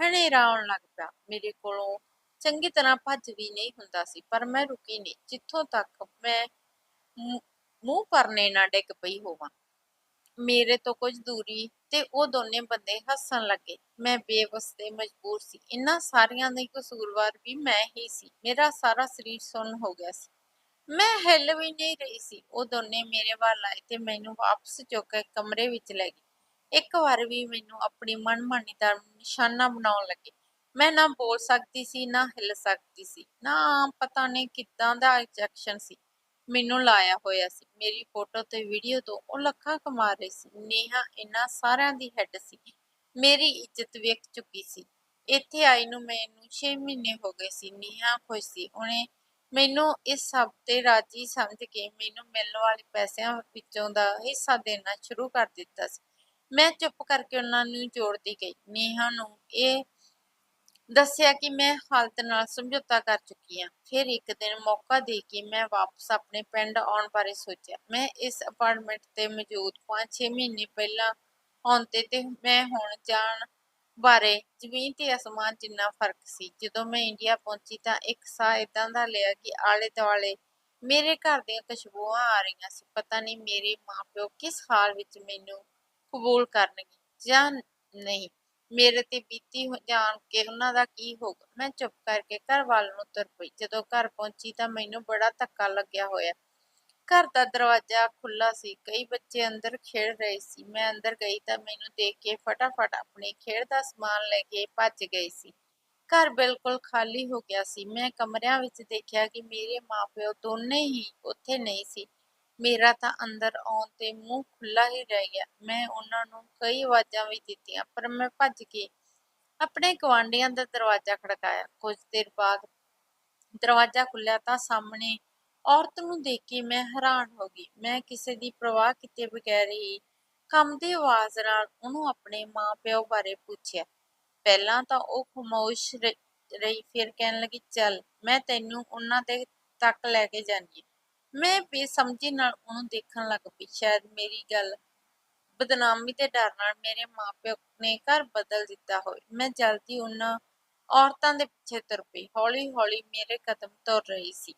ਹਨੇਰਾ ਆਉਣ ਲੱਗ ਪਿਆ। ਮੇਰੇ ਕੋਲੋਂ ਚੰਗੀ ਤਰ੍ਹਾਂ ਭੱਜ ਵੀ ਨਹੀਂ ਹੁੰਦਾ ਸੀ, ਪਰ ਮੈਂ ਰੁਕੀ ਨਹੀਂ। ਜਿੱਥੋਂ ਤੱਕ ਮੈਂ ਮੂੰਹ ਮੂੰਹ ਪਰਨੇ ਨਾ ਡਿੱਗ ਪਈ ਹੋਵਾਂ। ਮੇਰੇ ਤੋਂ ਕੁਝ ਦੂਰੀ ਤੇ ਉਹ ਦੋਨੇ ਬੰਦੇ ਹੱਸਣ ਲੱਗੇ। ਮੈਂ ਬੇਵਸ ਤੇ ਮਜਬੂਰ ਸੀ। ਇਹਨਾਂ ਸਾਰਿਆਂ ਦਾ ਕਸੂਰਵਾਰ ਵੀ ਮੈਂ ਹੀ ਸੀ। ਮੇਰਾ ਸਾਰਾ ਸਰੀਰ ਸੁੰਨ ਹੋ ਗਿਆ ਸੀ। ਮੈਂ ਹਿੱਲ ਵੀ ਨਹੀਂ ਰਹੀ ਸੀ। ਉਹ ਦੋਨੇ ਮੇਰੇ ਵੱਲ ਆਏ ਤੇ ਮੈਨੂੰ ਵਾਪਸ ਚੁੱਕ ਕੇ ਕਮਰੇ ਵਿੱਚ ਲੈ ਗਏ। ਇੱਕ ਵਾਰ ਵੀ ਮੈਨੂੰ ਆਪਣੀ ਮਨਮਾਨੀ ਦਾ ਨਿਸ਼ਾਨਾ ਬਣਾਉਣ ਲੱਗੇ। ਮੈਂ ਨਾ ਬੋਲ ਸਕਦੀ ਸੀ, ਨਾ ਹਿੱਲ ਸਕਦੀ ਸੀ, ਨਾ ਪਤਾ ਨਹੀਂ ਕਿੱਦਾਂ ਦਾ ਇੰਜੈਕਸ਼ਨ ਸੀ। ਮੈਨੂੰ ਲਾਇਆ ਹੋਇਆ ਸੀ। ਮੇਰੀ ਫੋਟੋ ਤੇ ਵੀਡੀਓ ਤੋਂ ਉਹ ਲੱਖਾਂ ਕਮਾ ਰਹੀ ਸੀ। ਨੇਹਾ ਇਹਨਾਂ ਸਾਰਿਆਂ ਦੀ ਹੈੱਡ ਸੀ। ਮੇਰੀ ਇੱਜ਼ਤ ਵੇਖ ਚੁੱਕੀ ਸੀ। ਇੱਥੇ ਆਈ ਨੂੰ ਮੈਨੂੰ 6 ਮਹੀਨੇ ਹੋ ਗਏ ਸੀ। ਨੇਹਾ ਖੁਸ਼ ਸੀ। ਉਹਨੇ ਮੈਨੂੰ ਇਸ ਸਭ ਰਾਜੀ ਸਮਝ ਕੇ ਮੈਨੂੰ ਮਿਲਣ ਵਾਲੇ ਪੈਸਿਆਂ ਵਿੱਚੋਂ ਦਾ ਹਿੱਸਾ ਦੇਣਾ ਸ਼ੁਰੂ ਕਰ ਦਿੱਤਾ ਸੀ। ਮੈਂ ਚੁੱਪ ਕਰਕੇ ਉਹਨਾਂ ਨੂੰ ਜੋੜਦੀ ਗਈ। ਨੇਹਾ ਨੂੰ ਇਹ ਦੱਸਿਆ ਕਿ ਮੈਂ ਹਾਲਤ ਨਾਲ ਸਮਝੌਤਾ ਕਰ ਚੁੱਕੀ ਹਾਂ। ਫਿਰ ਇੱਕ ਦਿਨ ਮੌਕਾ ਦੇ ਕੇ ਮੈਂ ਵਾਪਸ ਆਪਣੇ ਪਿੰਡ ਆਉਣ ਬਾਰੇ ਸੋਚਿਆ। ਮੈਂ ਇਸ ਅਪਾਰਟਮੈਂਟ ਤੇ ਮੌਜੂਦ 5-6 ਮਹੀਨੇ ਪਹਿਲਾਂ ਆਉਣ ਤੇ ਤੇ ਮੈਂ ਹੁਣ ਜਾਣ ਬਾਰੇ ਜ਼ਮੀਨ ਤੇ ਅਸਮਾਨ ਜਿੰਨਾ ਫ਼ਰਕ ਸੀ। ਜਦੋਂ ਮੈਂ ਇੰਡੀਆ ਪਹੁੰਚੀ ਤਾਂ ਇੱਕ ਸਾਹ ਇਦਾਂ ਦਾ ਲਿਆ ਕਿ ਆਲੇ ਦੁਆਲੇ ਮੇਰੇ ਘਰ ਦੀਆਂ ਖੁਸ਼ਬੂਆਂ ਆ ਰਹੀਆਂ ਸੀ। ਪਤਾ ਨਹੀਂ ਮੇਰੇ ਮਾਪਿਓ ਕਿਸ ਹਾਲ ਵਿੱਚ ਮੈਨੂੰ ਕਬੂਲ ਕਰਨਗੇ ਜਾਂ ਨਹੀਂ। ਮੇਰੇ ਤੇ ਬੀਤੀ ਜਾਣ ਕੇ ਉਹਨਾਂ ਦਾ ਕੀ ਹੋਗਾ ਮੈਂ ਚੁੱਪ ਕਰਕੇ ਘਰ ਵੱਲ ਨੂੰ ਤੁਰ ਪਈ। ਜਦੋਂ ਘਰ ਪਹੁੰਚੀ ਤਾਂ ਮੈਨੂੰ ਬੜਾ ਧੱਕਾ ਲੱਗਿਆ ਹੋਇਆ। ਘਰ ਦਾ ਦਰਵਾਜ਼ਾ ਖੁੱਲਾ ਸੀ। ਕਈ ਬੱਚੇ ਅੰਦਰ ਖੇਡ ਰਹੇ ਸੀ। ਮੈਂ ਅੰਦਰ ਗਈ ਤਾਂ ਮੈਨੂੰ ਦੇਖ ਕੇ ਫਟਾਫਟ ਆਪਣੀ ਖੇਡ ਦਾ ਸਮਾਨ ਲੈ ਕੇ ਭੱਜ ਗਈ ਸੀ। ਘਰ ਬਿਲਕੁਲ ਖਾਲੀ ਹੋ ਗਿਆ ਸੀ। ਮੈਂ ਕਮਰਿਆਂ ਵਿੱਚ ਦੇਖਿਆ ਕਿ ਮੇਰੇ ਮਾਪਿਓ ਦੋਨੇ ਹੀ ਉੱਥੇ ਨਹੀਂ ਸੀ। ਮੇਰਾ ਤਾਂ ਅੰਦਰ ਆਉਣ ਤੇ ਮੂੰਹ ਖੁੱਲਾ ਹੀ ਰਹਿ ਗਿਆ। ਮੈਂ ਉਹਨਾਂ ਨੂੰ ਕਈ ਆਵਾਜ਼ਾਂ ਵੀ ਦਿੱਤੀਆਂ, ਪਰ ਮੈਂ ਭੱਜ ਕੇ ਆਪਣੇ ਗੁਆਂਢੀਆਂ ਦਾ ਦਰਵਾਜ਼ਾ ਖੜਕਾਇਆ। ਕੁਝ ਦੇਰ ਬਾਅਦ ਦਰਵਾਜ਼ਾ ਖੁੱਲਿਆ ਤਾਂ ਸਾਹਮਣੇ ਔਰਤ ਨੂੰ ਦੇਖ ਕੇ ਮੈਂ ਹੈਰਾਨ ਹੋ ਗਈ। ਮੈਂ ਕਿਸੇ ਦੀ ਪਰਵਾਹ ਕੀਤੇ ਬਗੈਰ ਹੀ ਕੰਮ ਦੀ ਆਵਾਜ਼ ਨਾਲ ਉਹਨੂੰ ਆਪਣੇ ਮਾਂ-ਪਿਓ ਬਾਰੇ ਪੁੱਛਿਆ। ਪਹਿਲਾਂ ਤਾਂ ਉਹ ਖਾਮੋਸ਼ ਰਹੀ, ਫਿਰ ਕਹਿਣ ਲੱਗੀ, ਚੱਲ, ਮੈਂ ਤੈਨੂੰ ਉਹਨਾਂ ਦੇ ਤੱਕ ਲੈ ਕੇ ਜਾਂਦੀ ਮੈਂ ਬੇਸਮਝੀ ਨਾਲ ਉਹਨੂੰ ਦੇਖਣ ਲੱਗ ਪਈ। ਸ਼ਾਇਦ ਮੇਰੀ ਗੱਲ ਬਦਨਾਮੀ ਦੇ ਡਰ ਨਾਲ ਮੇਰੇ ਮਾਪਿਓ ਨੇ ਘਰ ਬਦਲ ਦਿੱਤਾ ਹੋਵੇ। ਮੈਂ ਜਲਦੀ ਉਹਨਾਂ ਔਰਤਾਂ ਦੇ ਪਿੱਛੇ ਤੁਰ ਪਈ। ਹੌਲੀ ਹੌਲੀ ਮੇਰੇ ਕਦਮ ਤੁਰ ਰਹੀ ਸੀ।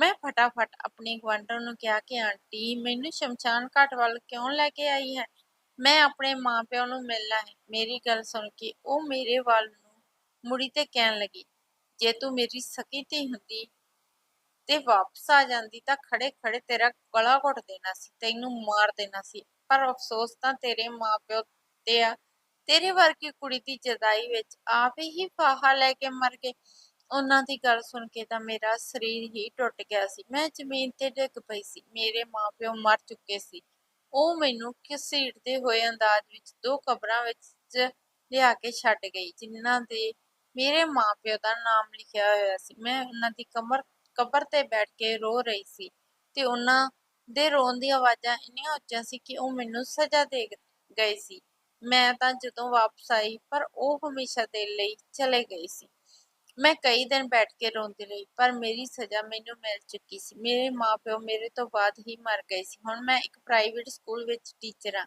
ਮੈਂ ਫਟਾਫਟ ਆਪਣੀ ਗੁਆਂਢਣ ਨੂੰ ਕਿਹਾ ਕਿ, ਆਂਟੀ, ਮੈਨੂੰ ਸ਼ਮਸ਼ਾਨ ਘਾਟ ਵੱਲ ਕਿਉਂ ਲੈ ਕੇ ਆਈ ਹੈ? ਮੈਂ ਆਪਣੇ ਮਾਪਿਆਂ ਨੂੰ ਮਿਲਣਾ ਹੈ। ਮੇਰੀ ਗੱਲ ਸੁਣ ਕੇ ਉਹ ਮੇਰੇ ਵੱਲ ਨੂੰ ਮੁੜੀ ਤੇ ਕਹਿਣ ਲੱਗੀ, ਜੇ ਤੂੰ ਮੇਰੀ ਸਕੀ ਧੀ ਹੁੰਦੀ ਤੇ ਵਾਪਸ ਆ ਜਾਂਦੀ ਤਾਂ ਖੜੇ ਖੜੇ ਤੇਰਾ ਗਲਾ ਘੁੱਟ ਦੇਣਾ ਸੀ, ਤੈਨੂੰ ਮਾਰ ਦੇਣਾ ਸੀ। ਪਰ ਅਫਸੋਸ ਤਾਂ ਤੇਰੇ ਮਾਪਿਓ ਤੇ ਆ। ਤੇਰੇ ਵਰਗੀ ਕੁੜੀ ਦੀ ਜਦਾਈ ਵਿੱਚ ਆਪ ਹੀ ਫਾਹਾ ਲੈ ਕੇ ਮਰ ਗਏ ਉਹਨਾਂ ਦੀ ਗੱਲ ਸੁਣ ਕੇ ਤਾਂ ਮੇਰਾ ਸਰੀਰ ਹੀ ਟੁੱਟ ਗਿਆ ਸੀ। ਮੈਂ ਜ਼ਮੀਨ ਤੇ ਡਿੱਗ ਪਈ ਸੀ। ਮੇਰੇ ਮਾਪਿਓ ਮਰ ਚੁੱਕੇ ਸੀ। ਉਹ ਮੈਨੂੰ ਘਸੀਟਦੇ ਹੋਏ ਅੰਦਾਜ਼ ਵਿੱਚ ਦੋ ਕਬਰਾਂ ਵਿੱਚ ਲਿਆ ਕੇ ਛੱਡ ਗਈ, ਜਿਨ੍ਹਾਂ ਦੇ ਮੇਰੇ ਮਾਪਿਓ ਦਾ ਨਾਮ ਲਿਖਿਆ ਹੋਇਆ ਸੀ। ਮੈਂ ਉਹਨਾਂ ਦੀ ਕਮਰ, ਕਬਰ ਤੇ ਬੈਠ ਕੇ ਰੋ ਰਹੀ ਸੀ ਤੇ ਉਹਨਾਂ ਦੇ ਰੋਣ ਦੀਆਂ ਆਵਾਜ਼ਾਂ ਇੰਨੀਆਂ ਉੱਚੀਆਂ ਸੀ ਕਿ ਉਹ ਮੈਨੂੰ ਸਜ਼ਾ ਦੇ ਗਏ ਸੀ। ਮੈਂ ਤਾਂ ਜਦੋਂ ਵਾਪਸ ਆਈ, ਪਰ ਉਹ ਹਮੇਸ਼ਾ ਦੇ ਲਈ ਚਲੇ ਗਏ ਸੀ। ਮੈਂ ਕਈ ਦਿਨ ਬੈਠ ਕੇ ਰੋਂਦੀ ਰਹੀ, ਪਰ ਮੇਰੀ ਸਜ਼ਾ ਮੈਨੂੰ ਮਿਲ ਚੁੱਕੀ ਸੀ। ਮੇਰੇ ਮਾਪਿਓ ਮੇਰੇ ਤੋਂ ਬਾਅਦ ਹੀ ਮਰ ਗਏ ਸੀ। ਹੁਣ ਮੈਂ ਇੱਕ ਪ੍ਰਾਈਵੇਟ ਸਕੂਲ ਵਿੱਚ ਟੀਚਰ ਹਾਂ।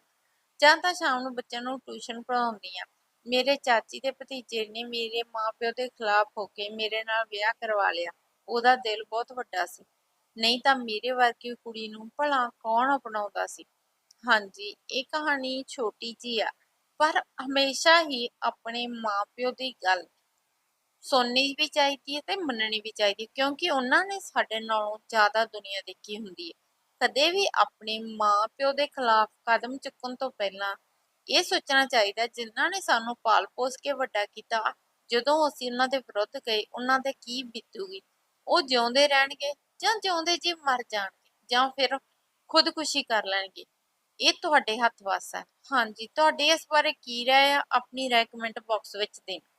ਜਾਂ ਤਾਂ ਸ਼ਾਮ ਨੂੰ ਬੱਚਿਆਂ ਨੂੰ ਟਿਊਸ਼ਨ ਪੜ੍ਹਾਉਂਦੀ ਹਾਂ। ਮੇਰੇ ਚਾਚੀ ਦੇ ਭਤੀਜੇ ਨੇ ਮੇਰੇ ਮਾਪਿਓ ਦੇ ਖਿਲਾਫ ਹੋ ਕੇ ਮੇਰੇ ਨਾਲ ਵਿਆਹ ਕਰਵਾ ਲਿਆ। ਉਹਦਾ ਦਿਲ ਬਹੁਤ ਵੱਡਾ ਸੀ। ਨਹੀਂ ਤਾਂ ਮੇਰੇ ਵਰਗੀ ਕੁੜੀ ਨੂੰ ਭਲਾ ਕੌਣ ਅਪਣਾਉਂਦਾ ਸੀ? ਹਾਂਜੀ, ਇਹ ਕਹਾਣੀ ਛੋਟੀ ਜੀ ਆ, ਪਰ ਹਮੇਸ਼ਾ ਹੀ ਆਪਣੇ ਮਾਪਿਓ ਦੀ ਗੱਲ ਸੁਣਨੀ ਵੀ ਚਾਹੀਦੀ ਹੈ ਤੇ ਮੰਨਣੀ ਵੀ ਚਾਹੀਦੀ ਹੈ, ਕਿਉਂਕਿ ਉਹਨਾਂ ਨੇ ਸਾਡੇ ਨਾਲੋਂ ਜ਼ਿਆਦਾ ਦੁਨੀਆ ਦੇਖੀ ਹੁੰਦੀ ਹੈ। ਕਦੇ ਵੀ ਆਪਣੇ ਮਾਂ ਪਿਓ ਦੇ ਖਿਲਾਫ ਕਦਮ ਚੁੱਕਣ ਤੋਂ ਪਹਿਲਾਂ ਇਹ ਸੋਚਣਾ ਚਾਹੀਦਾ, ਜਿਨ੍ਹਾਂ ਨੇ ਸਾਨੂੰ ਪਾਲ ਪੋਸ ਕੇ ਵੱਡਾ ਕੀਤਾ, ਜਦੋਂ ਅਸੀਂ ਉਹਨਾਂ ਦੇ ਵਿਰੁੱਧ ਗਏ, ਉਹਨਾਂ ਦੇ ਕੀ ਬੀਤੂਗੀ? ਉਹ ਜਿਉਂਦੇ ਰਹਿਣਗੇ ਜਾਂ ਜਿਉਂਦੇ ਜੀ ਮਰ ਜਾਣਗੇ ਜਾਂ ਫਿਰ ਖੁਦਕੁਸ਼ੀ ਕਰ ਲੈਣਗੇ? ਇਹ ਤੁਹਾਡੇ ਹੱਥ ਵੱਸ ਹੈ। ਹਾਂਜੀ, ਤੁਹਾਡੇ ਇਸ ਬਾਰੇ ਕੀ ਰਾਏ ਆ? ਆਪਣੀ ਰਾਏ ਕਮੈਂਟ ਬਾਕਸ ਵਿੱਚ ਦੇਣਾ।